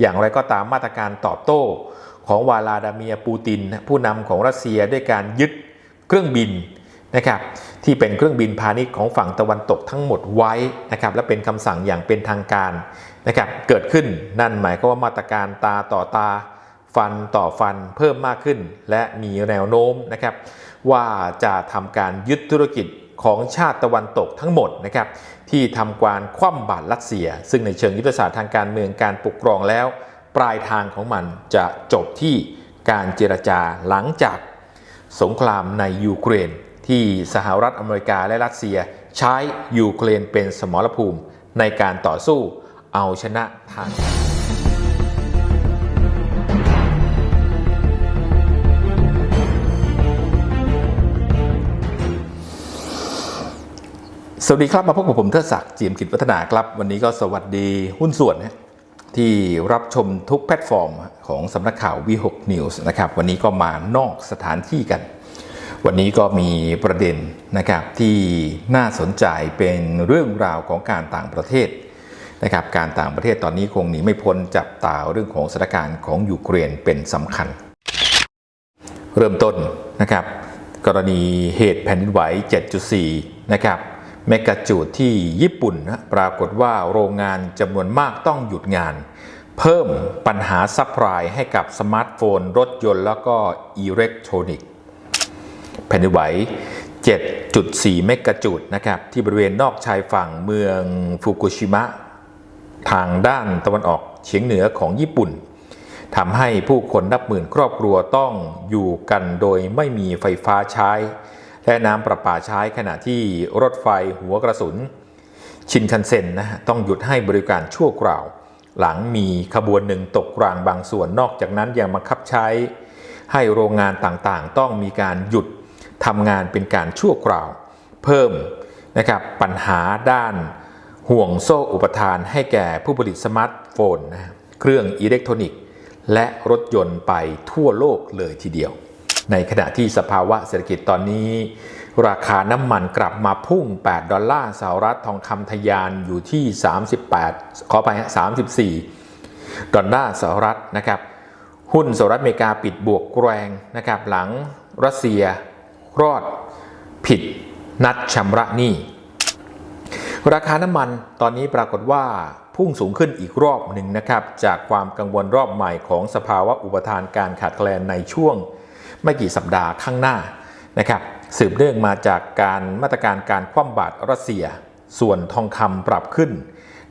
อย่างไรก็ตามมาตรการตอบโต้ของวาลาดาเมียปูติน ผู้นำของรัสเซียด้วยการยึดเครื่องบินนะครับที่เป็นเครื่องบินพาณิชย์ของฝั่งตะวันตกทั้งหมดไว้นะครับและเป็นคำสั่งอย่างเป็นทางการนะครับเกิดขึ้นนั่นหมายความว่ามาตรการตาต่อตาฟันต่อฟันเพิ่มมากขึ้น และมีแนวโน้มนะครับว่าจะทำการยึดธุรกิจ ของชาติตะวันตกทั้งหมดนะครับที่ทำการคว่ำบาตรรัสเซีย ซึ่งในเชิงยุทธศาสตร์ทางการเมืองการปกครองแล้ว ปลายทางของมันจะจบที่การเจรจาหลังจากสงครามในยูเครน ที่สหรัฐอเมริกาและรัสเซีย ใช้ยูเครนเป็นสมรภูมิในการต่อสู้เอาชนะทาง สวัสดีครับมาพบกับผมเทิดศักดิ์จีมกิจวัฒนาครับ วันนี้ก็สวัสดีหุ้นส่วนนะที่รับชมทุกแพลตฟอร์มของสำนักข่าว V6 News นะครับวันนี้ก็มานอกสถานที่กัน วันนี้ก็มีประเด็นนะครับที่น่าสนใจเป็นเรื่องราวของการต่างประเทศนะครับการต่างประเทศตอนนี้คงหนีไม่พ้นจับตาเรื่องของสถานการณ์ของยูเครนเป็นสำคัญ เริ่มต้นนะครับกรณีเหตุแผ่นดินไหว 7.4 นะครับ เมกะจูดที่ญี่ปุ่นนะปรากฏว่าโรงงานจำนวนมากต้องหยุดงาน เพิ่มปัญหาซัพพลายให้กับสมาร์ทโฟน รถยนต์แล้วก็อิเล็กทรอนิกส์แผ่นดินไหว7.4 เมกะจูดนะครับที่บริเวณนอกชายฝั่งเมืองฟุกุชิมะ ทางด้านตะวันออกเฉียงเหนือของญี่ปุ่นทำให้ผู้คนนับหมื่นครอบครัวต้องอยู่กันโดยไม่มีไฟฟ้าใช้ และน้ำประปาใช้ขณะที่รถไฟหัวกระสุน ชินคันเซ็นนะฮะต้องหยุดให้บริการชั่วคราว หลังมีขบวนหนึ่งตกกลางบางส่วนนอกจากนั้นยังบังคับใช้ ให้โรงงานต่างๆ ต้องมีการหยุดทำงานเป็นการชั่วคราว เพิ่มนะครับปัญหาด้านห่วงโซ่อุปทานให้แก่ผู้ผลิตสมาร์ทโฟนนะเครื่องอิเล็กทรอนิกส์ และรถยนต์ไปทั่วโลกเลยทีเดียว ในขณะที่สภาวะเศรษฐกิจตอนนี้ ราคาน้ำมันกลับมาพุ่ง 8 ดอลลาร์สหรัฐทองคำทะยานอยู่ที่ 38 ขอไปฮะ34 ดอลลาร์สหรัฐนะครับ หุ้นสหรัฐอเมริกาปิดบวกแรงนะครับ หลังรัสเซียรอดผิดนัดชำระหนี้ ราคาน้ำมันตอนนี้ปรากฏว่าพุ่งสูงขึ้นอีกรอบหนึ่งนะครับ จากความกังวลรอบใหม่ของสภาวะอุปทานการขาดแคลนในช่วง ไม่กี่สัปดาห์ข้างหน้านะครับสืบเนื่องมาจากการมาตรการการคว่ำบาตรรัสเซีย ส่วนทองคำปรับขึ้น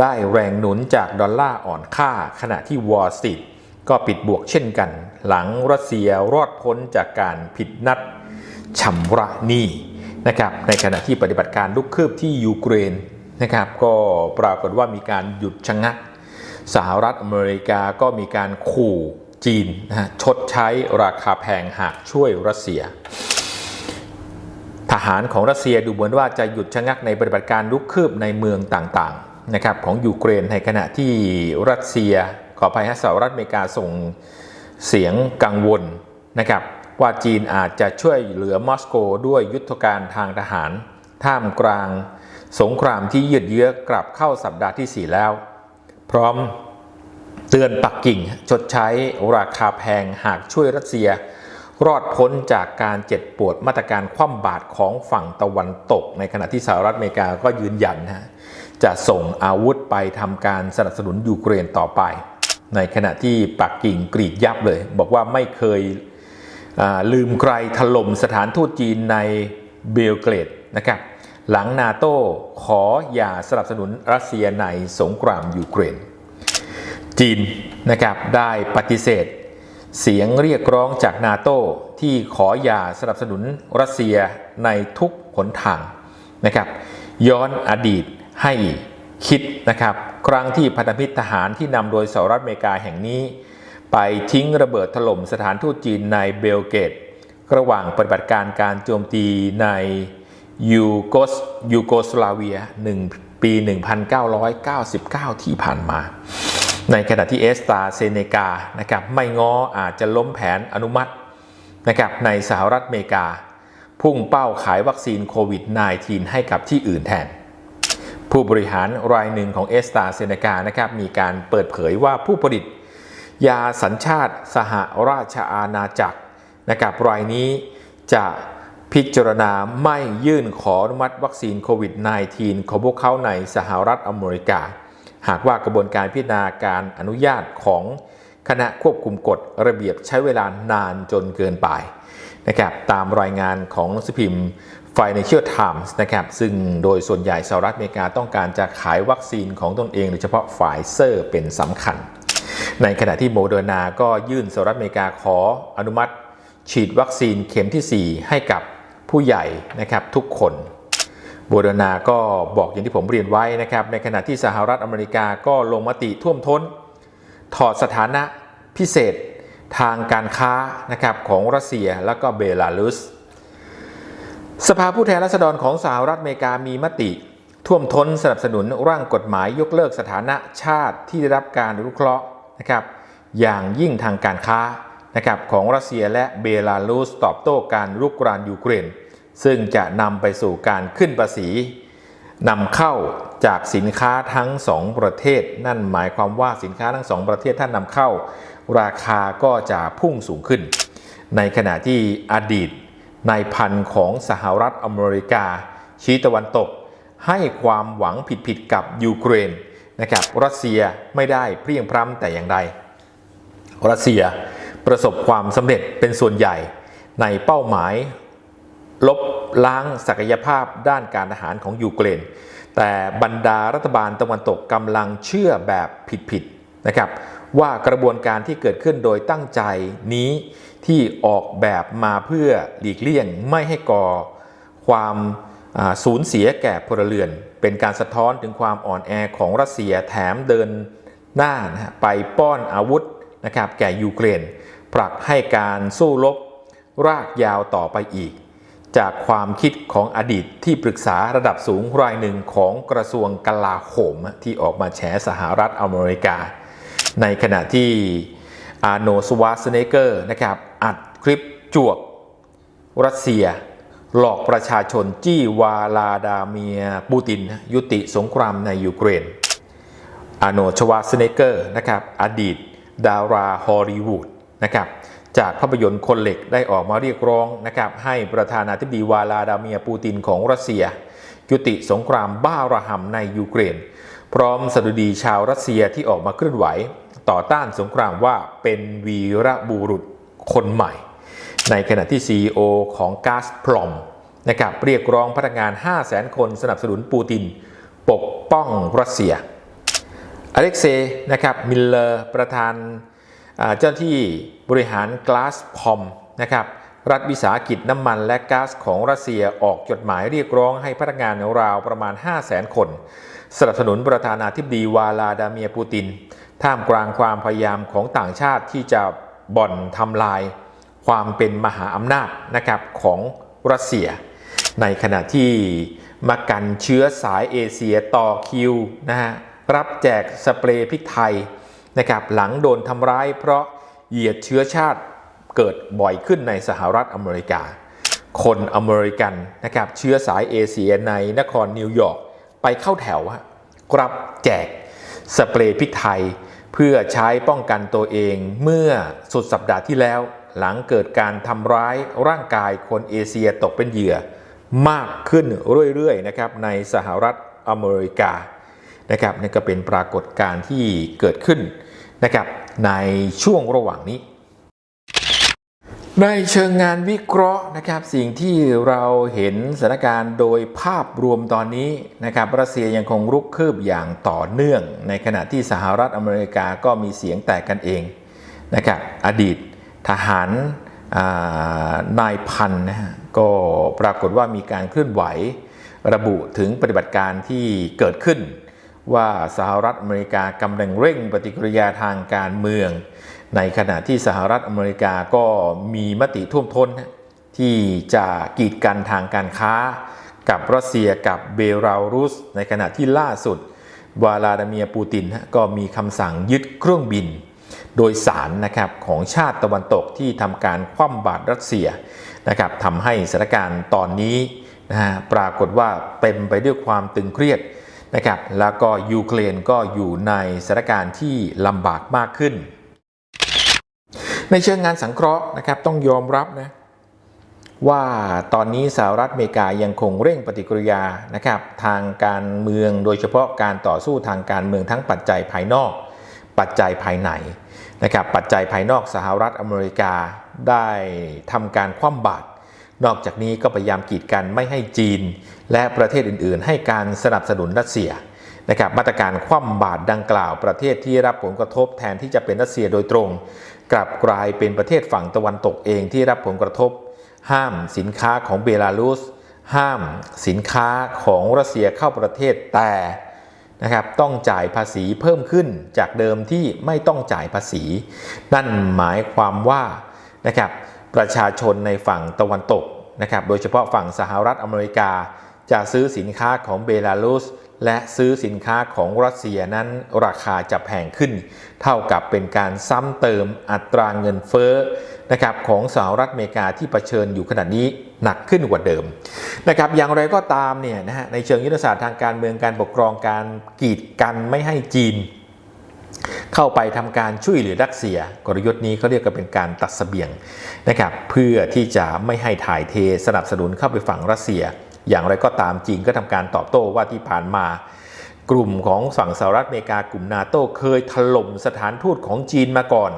ได้แรงหนุนจากดอลลาร์อ่อนค่า ขณะที่วอลสตรีทก็ปิดบวกเช่นกัน หลังรัสเซียรอดพ้นจากการผิดนัดชำระหนี้นะครับในขณะที่ปฏิบัติการลุกคืบที่ยูเครนนะครับก็ปรากฏว่ามีการหยุดชะงัก สหรัฐอเมริกาก็มีการขู่ จีนนะฮะชดใช้ราคาแพงหากช่วยรัสเซีย ทหารของรัสเซียดูเหมือนว่าจะหยุดชะงักในปฏิบัติการลุกคืบในเมืองต่างๆนะครับของยูเครนในขณะที่รัสเซียขออภัยฮะสหรัฐอเมริกาส่งเสียงกังวลนะครับว่าจีนอาจจะช่วยเหลือมอสโกด้วยยุทธการทางทหาร ท่ามกลางสงครามที่ยืดเยื้อกลับเข้าสัปดาห์ที่ 4 แล้ว พร้อม เตือนปักกิ่งชดใช้ราคาแพงหากช่วยรัสเซีย รอดพ้นจากการเจ็บปวดมาตรการคว่ำบาตรของฝั่งตะวันตก ในขณะที่สหรัฐอเมริกาก็ยืนยันนะจะส่งอาวุธไปทำการสนับสนุนยูเครนต่อไป ในขณะที่ปักกิ่งกรีดยับเลย บอกว่าไม่เคยลืมใครถล่มสถานทูตจีนในเบลเกรดนะครับหลังนาโต้ขออย่าสนับสนุนรัสเซียในสงครามยูเครน จีนนะครับได้ปฏิเสธ เสียงเรียกร้องจากนาโต้ที่ขออย่าสนับสนุนรัสเซียในทุกหนทางนะครับ ย้อนอดีตให้คิดนะครับ ครั้งที่พันธมิตรทหารที่นำโดยสหรัฐอเมริกาแห่งนี้ ไปทิ้งระเบิดถล่มสถานทูตจีนในเบลเกต ระหว่างปฏิบัติการการโจมตีในยูโกสยูโกสลาเวีย 1 ปี 1999 ที่ผ่านมา ในขณะที่เอสตาเซเนกานะครับไม่ง้ออาจจะล้มแผนอนุมัตินะครับในสหรัฐอเมริกา พุ่งเป้าขายวัคซีนโควิด -19 ให้กับที่อื่นแทน ผู้บริหารรายหนึ่งของเอสตาเซเนกานะครับมีการเปิดเผยว่าผู้ผลิต ยาสัญชาติสหราชอาณาจักรนะครับรายนี้จะพิจารณาไม่ยื่นขออนุมัติวัคซีนโควิด -19 ของพวกเขาในสหรัฐอเมริกา หากว่ากระบวนการพิจารณาการอนุญาตของคณะควบคุมกฎระเบียบใช้เวลานานจนเกินไปนะครับตามรายงานของหนังสือพิมพ์ Financial Times นะครับซึ่งโดยส่วนใหญ่สหรัฐอเมริกาต้องการจะขายวัคซีนของตนเองโดยเฉพาะไฟเซอร์เป็นสำคัญ ในขณะที่โมเดอร์นาก็ยื่นสหรัฐอเมริกาขออนุมัติ ฉีดวัคซีนเข็มที่ 4 ให้กับผู้ใหญ่นะครับทุกคน บเดอร์นาก็บอกอย่างที่ผมเรียนไว้นะครับ ในขณะที่สหรัฐอเมริกาก็ลงมติท่วมท้น ถอดสถานะพิเศษทางการค้านะครับของรัสเซียและก็เบลารุส สภาผู้แทนราษฎรของสหรัฐอเมริกามีมติ ท่วมท้นสนับสนุนร่างกฎหมายยกเลิกสถานะชาติที่ได้รับการอนุเคราะห์นะครับอย่างยิ่งทางการค้านะครับของรัสเซียและเบลารุสตอบโต้การรุกรานยูเครน ซึ่งจะนำไปสู่การขึ้นภาษีนำเข้าจากสินค้าทั้งสองประเทศ นั่นหมายความว่าสินค้าทั้งสองประเทศท่านนำเข้า ราคาก็จะพุ่งสูงขึ้น ในขณะที่อดีตนายพันของสหรัฐอเมริกา ชี้ตะวันตก ให้ความหวังผิดๆกับยูเครนนะครับรัสเซียไม่ได้เพรียงพร้ำแต่อย่างใดรัสเซียประสบความสำเร็จเป็นส่วนใหญ่ในเป้าหมาย ลบล้างศักยภาพด้านการทหารของยูเครน แต่บรรดารัฐบาลตะวันตกกำลังเชื่อแบบผิดๆนะครับว่ากระบวนการที่เกิดขึ้นโดยตั้งใจนี้ที่ออกแบบมาเพื่อหลีกเลี่ยงไม่ให้ก่อความสูญเสียแก่พลเรือน เป็นการสะท้อนถึงความอ่อนแอของรัสเซียแถมเดินหน้านะไปป้อนอาวุธนะครับแก่ยูเครนผลักให้การสู้รบรากยาวต่อไปอีก จากความคิดของอดีตที่ปรึกษาระดับสูงรายหนึ่งของกระทรวงกลาโหมที่ออกมาแฉสหรัฐอเมริกา ในขณะที่อาโนสวาสเนเกอร์นะครับอัดคลิปจวกรัสเซีย หลอกประชาชนจี้วาลาดาเมียปูติน ยุติสงครามในยูเครนอาโนชวาสเนเกอร์นะครับอดีตดาราฮอลลีวูดนะครับ จากภาพยนตร์คนเหล็กได้ออกมาเรียกร้องนะครับให้ประธานาธิบดีวาลาดาเมียปูตินของรัสเซีย ยุติสงครามบ้าระห่ำในยูเครน พร้อมสดุดีชาวรัสเซียที่ออกมาเคลื่อนไหว ต่อต้านสงครามว่าเป็นวีรบุรุษคนใหม่ ในขณะที่ CEO ของก๊าซพลอมนะครับเรียกร้องพนักงาน 5 0 0 0 0 0 คนสนับสนุนปูติน ปกป้องรัสเซียอเล็กเซย์นะครับมิลเลอร์ประธาน เจ้าที่บริหารก๊าซพอมนะครับรัฐวิสาหกิจน้ำมันและก๊าซของรัสเซียออกจดหมายเรียกร้องให้พนักงานราวประมาณ 5 0 0แสนคน สนับสนุนประธานาธิบดีวาลาดาเมียปูติน ท่ามกลางความพยายามของต่างชาติที่จะบ่อนทำลาย ความเป็นมหาอำนาจนะครับของรัสเซีย ในขณะที่มากันเชื้อสายเอเชียต่อคิวนะฮะรับแจกสเปรย์พริกไทย นะครับหลังโดนทำร้ายเพราะเหยียดเชื้อชาติเกิดบ่อยขึ้นในสหรัฐอเมริกา คนอเมริกันนะครับเชื้อสายเอเชียในนครนิวยอร์กไปเข้าแถวกรับแจกสเปรย์พริกไทย เพื่อใช้ป้องกันตัวเองเมื่อสุดสัปดาห์ที่แล้ว หลังเกิดการทำร้ายร่างกายคนเอเชียตกเป็นเหยื่อมากขึ้นเรื่อยๆนะครับในสหรัฐอเมริกา นะครับนี่ก็เป็นปรากฏการณ์ที่เกิดขึ้นนะครับในช่วงระหว่างนี้ ในเชิงงานวิเคราะห์นะครับสิ่งที่เราเห็นสถานการณ์โดยภาพรวมตอนนี้นะครับรัสเซียยังคงรุกคืบอย่างต่อเนื่อง ในขณะที่สหรัฐอเมริกาก็มีเสียงแตกกันเองนะครับอดีตทหารนายพันนะฮะก็ปรากฏว่ามีการเคลื่อนไหวระบุถึงปฏิบัติการที่เกิดขึ้น ว่าสหรัฐอเมริกากำลังเร่งปฏิกิริยาทางการเมือง ในขณะที่สหรัฐอเมริกาก็มีมติท่วมท้น ที่จะกีดกันทางการค้า กับรัสเซียกับเบลารุส ในขณะที่ล่าสุดวลาดาเมียปูตินก็มีคำสั่งยึดเครื่องบิน โดยสารนะครับของชาติตะวันตกที่ทำการคว่ำบาตรรัสเซียนะครับทำให้สถานการณ์ตอนนี้นะฮะปรากฏว่าเต็มไปด้วยความตึงเครียด นะครับแล้วก็ยูเครนก็อยู่ในสถานการณ์ที่ลำบากมากขึ้น ในเชิงงานสังเคราะห์นะครับต้องยอมรับนะว่าตอนนี้สหรัฐอเมริกายังคงเร่งปฏิกิริยานะครับทางการเมืองโดยเฉพาะการต่อสู้ทางการเมืองทั้งปัจจัยภายนอก ปัจจัยภายในนะครับปัจจัยภายนอกสหรัฐอเมริกาได้ทำการคว่ำบาตรนอกจากนี้ก็พยายามกีดกันไม่ให้จีน และประเทศอื่น ๆ ให้การสนับสนุนรัสเซียนะครับมาตรการคว่ำบาตรดังกล่าว ประเทศที่รับผลกระทบแทนที่จะเป็นรัสเซียโดยตรง กลับกลายเป็นประเทศฝั่งตะวันตกเองที่รับผลกระทบ ห้ามสินค้าของเบลารุสห้ามสินค้าของรัสเซียเข้าประเทศแต่นะครับต้องจ่ายภาษีเพิ่มขึ้นจากเดิมที่ไม่ต้องจ่ายภาษี นั่นหมายความว่านะครับประชาชนในฝั่งตะวันตกนะครับโดยเฉพาะฝั่งสหรัฐอเมริกา จะซื้อสินค้าของเบลารุสและซื้อสินค้าของรัสเซียนั้นราคาจะแพงขึ้น เท่ากับเป็นการซ้ำเติมอัตราเงินเฟ้อนะครับของสหรัฐอเมริกาที่เผชิญอยู่ขณะนี้หนักขึ้นกว่าเดิมนะครับอย่างไรก็ตามเนี่ยนะฮะในเชิงยุทธศาสตร์ทางการเมืองการปกครองการกีดกันไม่ให้จีน เข้าไปทำการช่วยเหลือรัสเซีย กลยุทธ์นี้เขาเรียกกันเป็นการตัดเสบียงนะครับเพื่อที่จะไม่ให้ถ่ายเทสนับสนุนเข้าไปฝั่งรัสเซีย อย่างไรก็ตามจีนก็ทำการตอบโต้ว่าที่ผ่านมากลุ่มของฝั่งสหรัฐอเมริกากลุ่มนาโต้เคยถล่มสถานทูตของจีนมาก่อน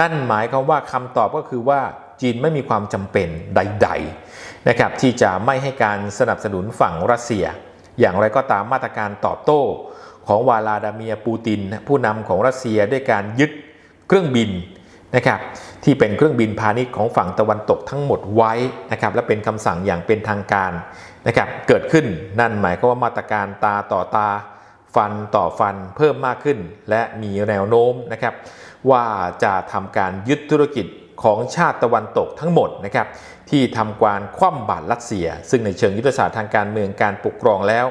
นั่นหมายความว่าคำตอบก็คือว่าจีนไม่มีความจำเป็นใด ๆ นะครับ ที่จะไม่ให้การสนับสนุนฝั่งรัสเซีย อย่างไรก็ตามมาตรการตอบโต้ของวาลาดาเมียปูติน ผู้นำของรัสเซียด้วยการยึดเครื่องบินนะครับที่เป็นเครื่องบินพาณิชย์ของฝั่งตะวันตกทั้งหมดไว้นะครับและเป็นคำสั่งอย่างเป็นทางการ นะครับเกิดขึ้นนั่นหมายความว่ามาตรการตาต่อตาฟันต่อฟันเพิ่มมากขึ้น และมีแนวโน้มนะครับว่าจะทำการยึดธุรกิจของชาติตะวันตกทั้งหมดนะครับที่ทำการคว่ำบาตรรัสเซีย ซึ่งในเชิงยุทธศาสตร์ทางการเมืองการปกครองแล้ว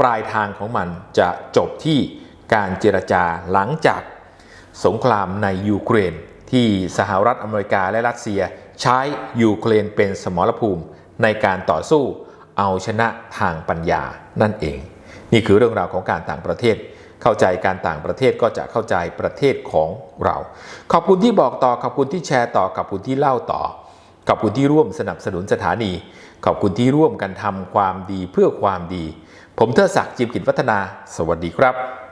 ปลายทางของมันจะจบที่การเจรจาหลังจากสงครามในยูเครน ที่สหรัฐอเมริกาและรัสเซีย ใช้ยูเครนเป็นสมรภูมิในการต่อสู้ เอาชนะทางปัญญานั่นเอง นี่คือเรื่องราวของการต่างประเทศ เข้าใจการต่างประเทศก็จะเข้าใจประเทศของเรา ขอบคุณที่บอกต่อขอบคุณที่แชร์ต่อขอบคุณที่เล่าต่อ ขอบคุณที่ร่วมสนับสนุนสถานี ขอบคุณที่ร่วมกันทำความดีเพื่อความดี ผมเทอศักดิ์จิมกิจวัฒนา สวัสดีครับ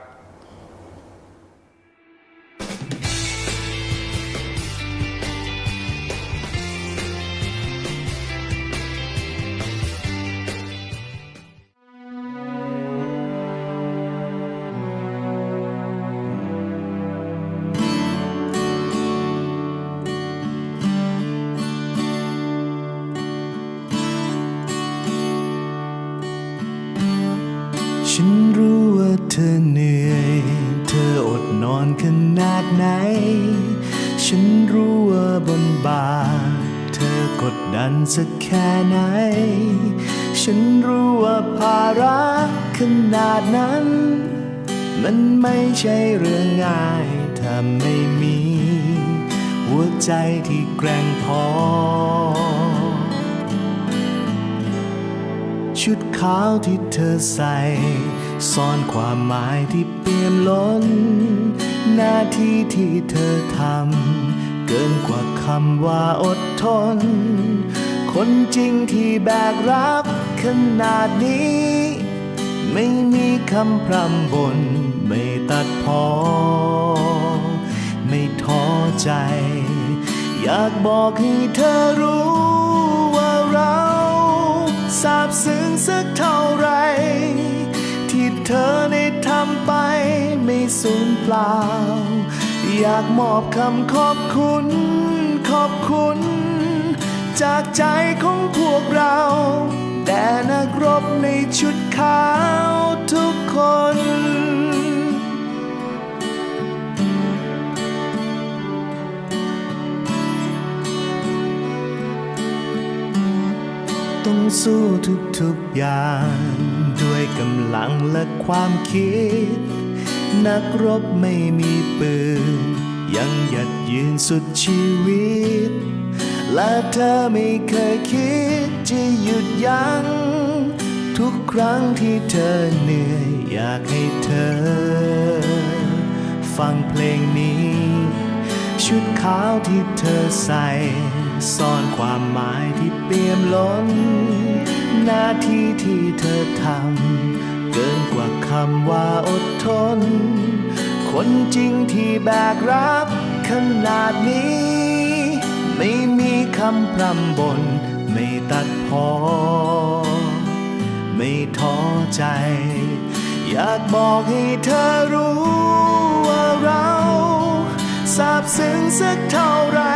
อนอนขนาดไหน ฉันรู้ว่าบนบาเธอกดดันสักแค่ไหน ฉันรู้ว่าภาระขนาดนั้น มันไม่ใช่เรื่องง่ายถ้าไม่มี หัวใจที่แกร่งพอ ชุดขาวที่เธอใส่ ซ่อนความหมายที่เปี่ยมล้น หน้าที่ที่เธอทำ เกินกว่าคำว่าอดทน คนจริงที่แบกรับขนาดนี้ ไม่มีคำพร่ำบน ไม่ตัดพอ ไม่ท้อใจ อยากบอกให้เธอรู้ว่าเราซาบซึ้งสักเท่าไหร่ เธอได้ทำไปไม่สูญเปล่า อยากมอบคำขอบคุณ ขอบคุณ จากใจของพวกเราแด่นักรบในชุดขาวทุกคนต้องสู้ทุกๆอย่าง กำลังและความคิด นักรบไม่มีปืน ยังหยัดยืนสุดชีวิต และเธอไม่เคยคิดจะหยุดยัง้งทุกครั้งที่เธอเหนื่อย อยากให้เธอ ฟังเพลงนี้ ชุดขาวที่เธอใส่ซ่อนความหมายที่เปี่ยมล้น หน้าที่ที่เธอทำเกินกว่าคำว่าอดทน คนจริงที่แบกรับขนาดนี้ ไม่มีคำพร่ำบนไม่ตัดพอ ไม่ท้อใจ อยากบอกให้เธอรู้ว่าเราซาบซึ้งสักเท่าไหร่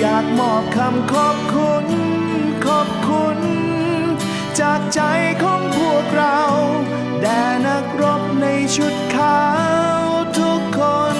อยากมอบคำขอบคุณ ขอบคุณ จากใจของพวกเรา แด่นักรบในชุดขาวทุกคน